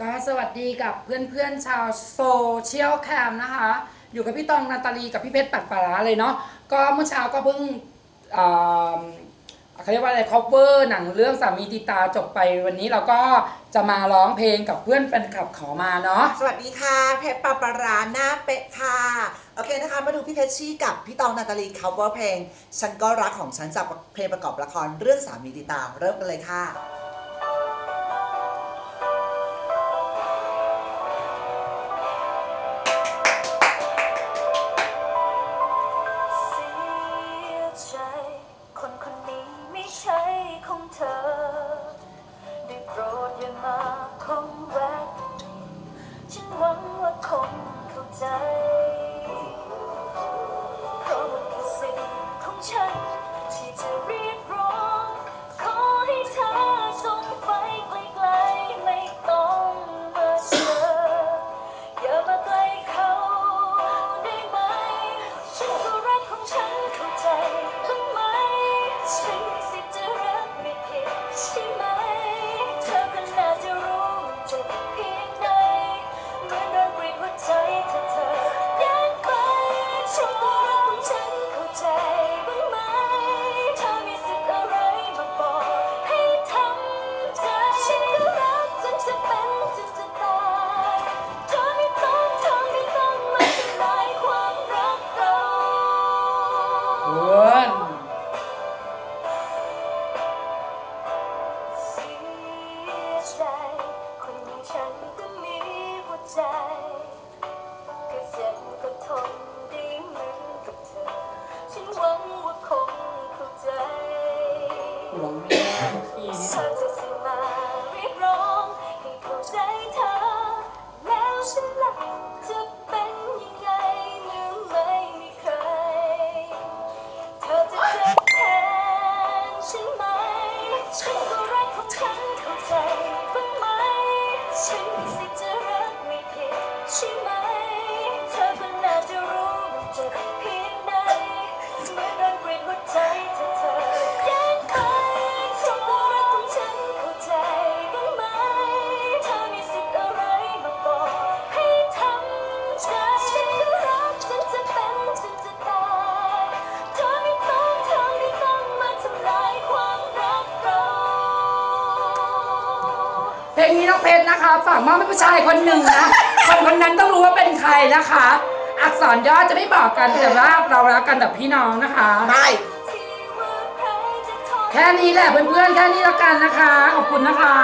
ก็สวัสดีกับเพื่อนๆชาวโซเชียลแคมนะคะ อยู่กับพี่ตองนาตาลีกับพี่เพชรปัดปลาราเลยเนาะก็เมื่อเช้าก็เพิ่งเอ่อเขาเรียกว่าอะไร cover หนังเรื่องสามีติตาจบไปวันนี้เราก็จะมาร้องเพลงกับเพื่อนแฟนคลับขอมาเนาะ สวัสดีค่ะ เพชรปาปาราหน้าเป๊ะค่ะ โอเคนะคะ มาดูพี่เพชรชี่กับพี่ตองนาตาลี cover เพลง ฉันก็รักของฉันจากเพลงประกอบละครเรื่องสามีติตาเริ่มกันเลยค่ะ วใจก็เจ็บก็ทนได้เหมือนกับเธอฉันหวังว่าคงเข้าใจหลงแม่ ฉันก็รักของฉันเข้าใจบ้างไหม ฉันมีสิทธิ์จะรักไม่ผิดใช่ไหม เพลงนี้น้องเพชรนะคะฝากมอบให้ผู้ชายคนหนึ่งนะ คนคนนั้นต้องรู้ว่าเป็นใครนะคะ อักษรย่อจะไม่บอกกันแต่ว่าเรารักกันแบบพี่น้องนะคะไม่ที่ว่าใครจะทนแค่นี้แหละเพื่อนๆแค่นี้แล้วกันนะคะ ขอบคุณนะคะ